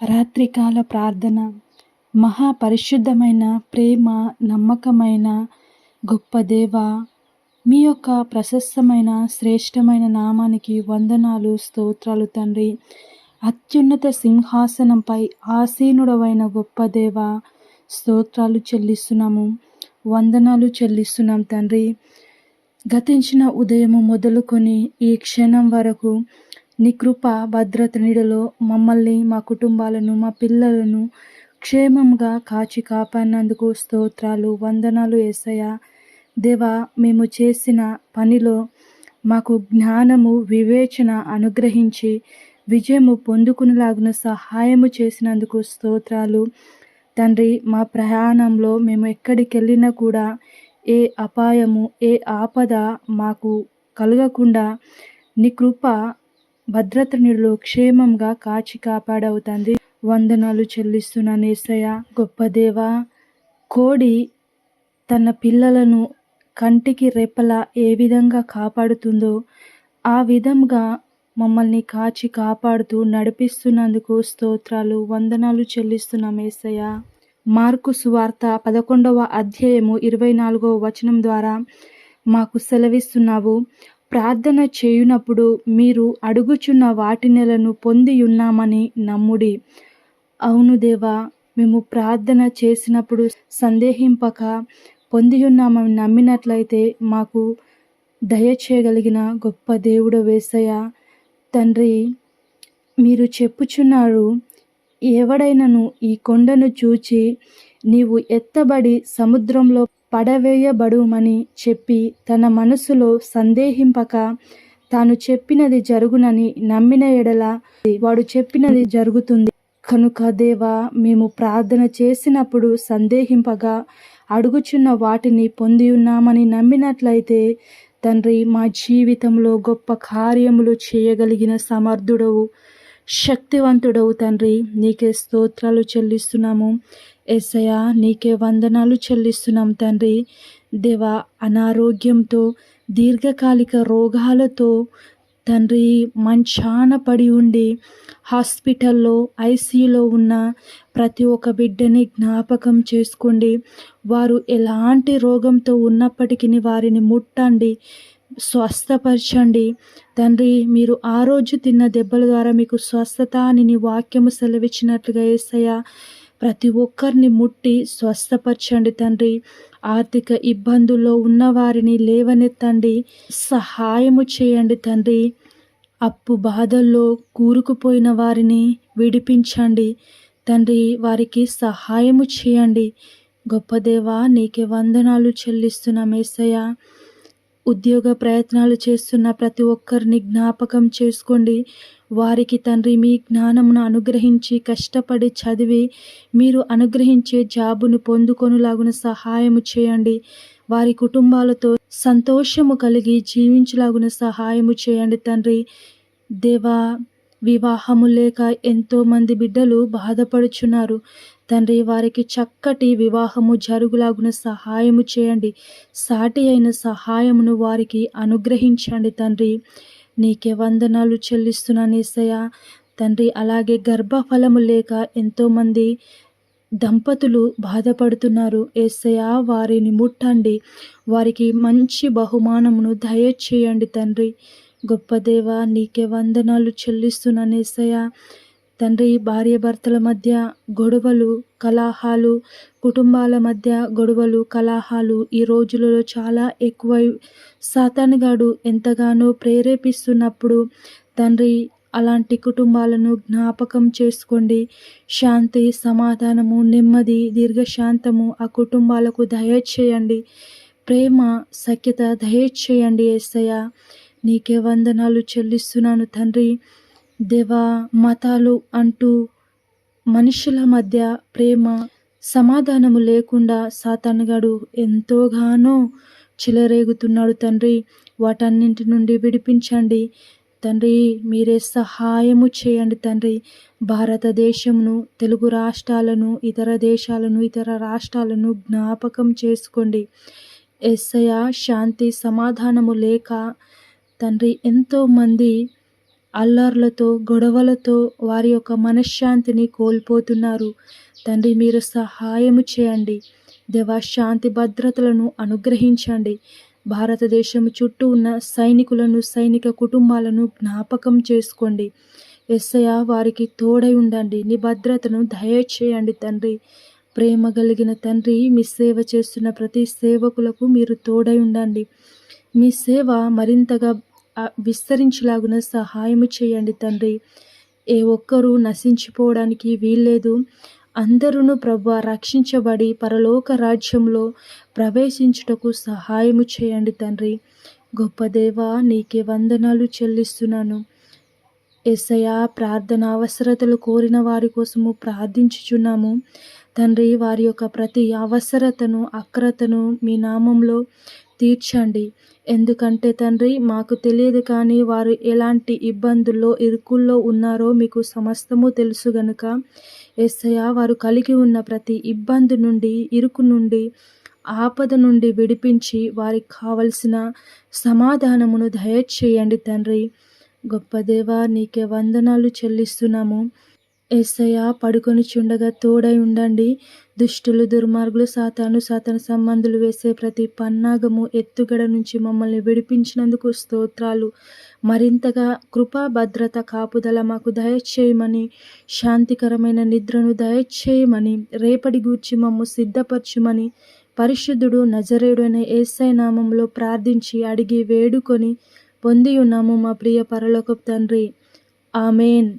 రాత్రికాల ప్రార్థన మహాపరిశుద్ధమైన ప్రేమ నమ్మకమైన గొప్ప దేవ మీ యొక్క ప్రశస్తమైన శ్రేష్టమైన నామానికి వందనాలు స్తోత్రాలు తండ్రి. అత్యున్నత సింహాసనంపై ఆసీనుడవైన గొప్ప దేవ స్తోత్రాలు చెల్లిస్తున్నాము వందనాలు చెల్లిస్తున్నాం తండ్రి. గతించిన ఉదయము మొదలుకొని ఈ క్షణం వరకు నీ కృప భద్రత నీడలో మమ్మల్ని మా కుటుంబాలను మా పిల్లలను క్షేమంగా కాచి కాపాడినందుకు స్తోత్రాలు వందనాలు ఏసయ్య. దేవా మేము చేసిన పనిలో మాకు జ్ఞానము వివేచన అనుగ్రహించి విజయము పొందుకునేలాగున సహాయము చేసినందుకు స్తోత్రాలు. తండ్రి మా ప్రయాణంలో మేము ఎక్కడికి వెళ్ళినా కూడా ఏ అపాయము ఏ ఆపద మాకు కలగకుండా నీ కృప భద్రత నీళ్ళు క్షేమంగా కాచి కాపాడవుతుంది వందనాలు చెల్లిస్తున్నాను ఏసయ్య గొప్ప దేవ. కోడి తన పిల్లలను కంటికి రెప్పల ఏ విధంగా కాపాడుతుందో ఆ విధంగా మమ్మల్ని కాచి కాపాడుతూ నడిపిస్తున్నందుకు స్తోత్రాలు వందనాలు చెల్లిస్తున్నాం ఏసయ్య మార్కు సువార్త పదకొండవ అధ్యాయము ఇరవై నాలుగవ వచనం ద్వారా మాకు సెలవిస్తున్నావు ప్రార్థన చేయునప్పుడు మీరు అడుగుచున్న వాటినెలను పొంది ఉన్నామని నమ్ముడి. అవును దేవా మేము ప్రార్థన చేసినప్పుడు సందేహింపక పొంది ఉన్నామని నమ్మినట్లయితే మాకు దయచేయగలిగిన గొప్ప దేవుడు వేసయ్య. తండ్రి మీరు చెప్పుచున్నారు ఎవడైనను ఈ కొండను చూచి నీవు ఎత్తబడి సముద్రంలో పడవేయబడుమని చెప్పి తన మనసులో సందేహింపక తాను చెప్పినది జరుగునని నమ్మిన ఎడల వాడు చెప్పినది జరుగుతుంది. కనుక దేవా మేము ప్రార్థన చేసినప్పుడు సందేహింపగా అడుగుచున్న వాటిని పొంది ఉన్నామని నమ్మినట్లయితే తండ్రి మా జీవితంలో గొప్ప కార్యములు చేయగలిగిన సమర్థుడవు శక్తివంతుడవు తండ్రి. నీకే స్తోత్రాలు చెల్లిస్తున్నాము. ఎస్సయ నీకే వందనాలు చెల్లిస్తున్నాం తండ్రి. దేవ అనారోగ్యంతో దీర్ఘకాలిక రోగాలతో తండ్రి మంచాన పడి ఉండి హాస్పిటల్లో ఐసీయూలో ఉన్న ప్రతి ఒక్క బిడ్డని జ్ఞాపకం చేసుకోండి. వారు ఎలాంటి రోగంతో ఉన్నప్పటికీ వారిని ముట్టండి స్వస్థపరచండి. తండ్రి మీరు ఆ రోజు తిన్న దెబ్బల ద్వారా మీకు స్వస్థత అని నీ వాక్యము సెలవిచ్చినట్లుగా ఏసయ్యా ప్రతి ఒక్కరిని ముట్టి స్వస్థపరచండి తండ్రి. ఆర్థిక ఇబ్బందుల్లో ఉన్నవారిని లేవనెత్తండి. సహాయము చేయండి తండ్రి. అప్పు బాధల్లో కూరుకుపోయిన వారిని విడిపించండి. తండ్రి వారికి సహాయము చేయండి. గొప్ప దేవా నీకే వందనాలు చెల్లిస్తున్న ఏసయ్య. ఉద్యోగ ప్రయత్నాలు చేస్తున్న ప్రతి ఒక్కరిని జ్ఞాపకం చేసుకోండి. వారికి తండ్రి మీ జ్ఞానమును అనుగ్రహించి కష్టపడి చదివి మీరు అనుగ్రహించే జాబును పొందుకొనులాగున సహాయము చేయండి. వారి కుటుంబాలతో సంతోషము కలిగి జీవించలాగున సహాయము చేయండి తండ్రి. దేవా వివాహము లేక ఎంతోమంది బిడ్డలు బాధపడుచున్నారు. తండ్రి వారికి చక్కటి వివాహము జరుగులాగున సహాయము చేయండి. సాటి అయిన సహాయమును వారికి అనుగ్రహించండి తండ్రి. నీకే వందనాలు చెల్లిస్తున్నాను ఏసయ్య. తండ్రి అలాగే గర్భఫలము లేక ఎంతోమంది దంపతులు బాధపడుతున్నారు. ఏసయ వారిని ముట్టండి. వారికి మంచి బహుమానమును దయచేయండి తండ్రి. గొప్ప దేవ నీకే వందనాలు చెల్లిస్తున్నాను ఏసయ్య. తండ్రి భార్యాభర్తల మధ్య గొడవలు కలహాలు కుటుంబాల మధ్య గొడవలు కలహాలు ఈ రోజులలో చాలా ఎక్కువై సాతానుగాడు ఎంతగానో ప్రేరేపిస్తున్నప్పుడు తండ్రి అలాంటి కుటుంబాలను జ్ఞాపకం చేసుకోండి. శాంతి సమాధానము నెమ్మది దీర్ఘశాంతము ఆ కుటుంబాలకు దయచేయండి. ప్రేమ సఖ్యత దయచేయండి ఏసయ్య. నీకే వందనాలు చెల్లిస్తున్నాను తండ్రి. దేవ మతాలు అంటూ మనుషుల మధ్య ప్రేమ సమాధానము లేకుండా సాతానుగాడు ఎంతోగానో చిలరేగుతున్నాడు తండ్రి. వాటన్నింటి నుండి విడిపించండి. తండ్రి మీరే సహాయము చేయండి తండ్రి. భారతదేశమును తెలుగు రాష్ట్రాలను ఇతర దేశాలను ఇతర రాష్ట్రాలను జ్ఞాపకం చేసుకోండి. ఎస్ఐ శాంతి సమాధానము లేక తండ్రి ఎంతోమంది అల్లర్లతో గొడవలతో వారి యొక్క మనశ్శాంతిని కోల్పోతున్నారు. తండ్రి మీరు సహాయము చేయండి. దేవా శాంతి భద్రతలను అనుగ్రహించండి. భారతదేశం చుట్టూ ఉన్న సైనికులను సైనిక కుటుంబాలను జ్ఞాపకం చేసుకోండి. ఎస్సయ వారికి తోడై ఉండండి. నీ భద్రతను దయచేయండి తండ్రి. ప్రేమ కలిగిన తండ్రి మీ సేవ చేస్తున్న ప్రతి సేవకులకు మీరు తోడై ఉండండి. మీ సేవ మరింతగా విస్తరించేలాగున సహాయము చేయండి తండ్రి. ఏ ఒక్కరూ నశించిపోవడానికి వీల్లేదు. అందరూ ప్రభు రక్షించబడి పరలోక రాజ్యంలో ప్రవేశించుటకు సహాయము చేయండి తండ్రి. గొప్ప దేవా నీకే వందనాలు చెల్లిస్తున్నాను. ఎస్ఐయా ప్రార్థన అవసరతలు కోరిన వారి కోసము ప్రార్థించుచున్నాము. తండ్రి వారి యొక్క ప్రతి అవసరతను అక్రతను మీ నామంలో తీర్చండి. ఎందుకంటే తండ్రి మాకు తెలియదు కానీ వారు ఎలాంటి ఇబ్బందుల్లో ఇరుకుల్లో ఉన్నారో మీకు సమస్తము తెలుసు గనుక ఎస్సయ వారు కలిగి ఉన్న ప్రతి ఇబ్బంది నుండి ఇరుకు నుండి ఆపద నుండి విడిపించి వారికి కావలసిన సమాధానమును దయచేయండి తండ్రి. గొప్ప దేవా నీకే వందనాలు చెల్లిస్తున్నాము. ఏసయ్య పడుకొని చుండగా తోడై ఉండండి. దుష్టులు దుర్మార్గులు సాతాను సాతాన సంబంధులు వేసే ప్రతి పన్నాగము ఎత్తుగడ నుంచి మమ్మల్ని విడిపించినందుకు స్తోత్రాలు. మరింతగా కృపా భద్రత కాపుదల మాకు దయచేయమని శాంతికరమైన నిద్రను దయచేయమని రేపటి గూర్చి మమ్ము సిద్ధపరచుమని పరిశుద్ధుడు నజరేడు అనే ఏసై నామంలో ప్రార్థించి అడిగి వేడుకొని పొంది ఉన్నాము మా ప్రియ పరలోకపు తండ్రి. ఆమెన్.